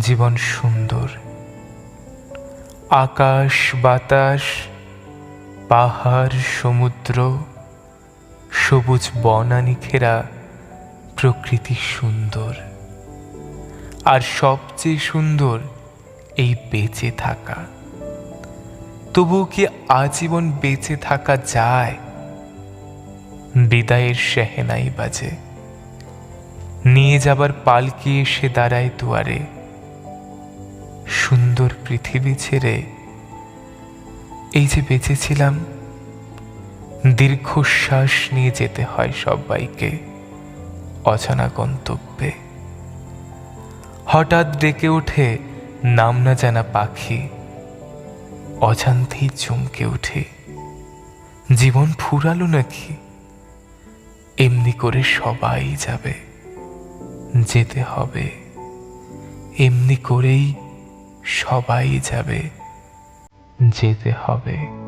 জীবন সুন্দর। আকাশ, বাতাস, পাহাড়, সমুদ্র, সবুজ বনানি ঘেরা প্রকৃতি সুন্দর। আর সবচেয়ে সুন্দর এই বেঁচে থাকা। তবুও কি আজীবন বেঁচে থাকা যায়? বিদায়ের সেহেনাই বাজে। নিয়ে যাবার পালকি এসে দাঁড়ায় দুয়ারে। সুন্দর পৃথিবী ছেড়ে এই যে বেঁচেছিলাম, দীর্ঘশ্বাস নিয়ে যেতে হয় সবাইকে অজানা গন্তব্যে। হঠাৎ ডেকে ওঠে নাম না জানা পাখি, অজান্তেই চমকে ওঠে। জীবন ফুরালো নাকি? এমনি করে সবাই যাবে, যেতে হবে। এমনি করেই সবাই যাবে যেতে হবে।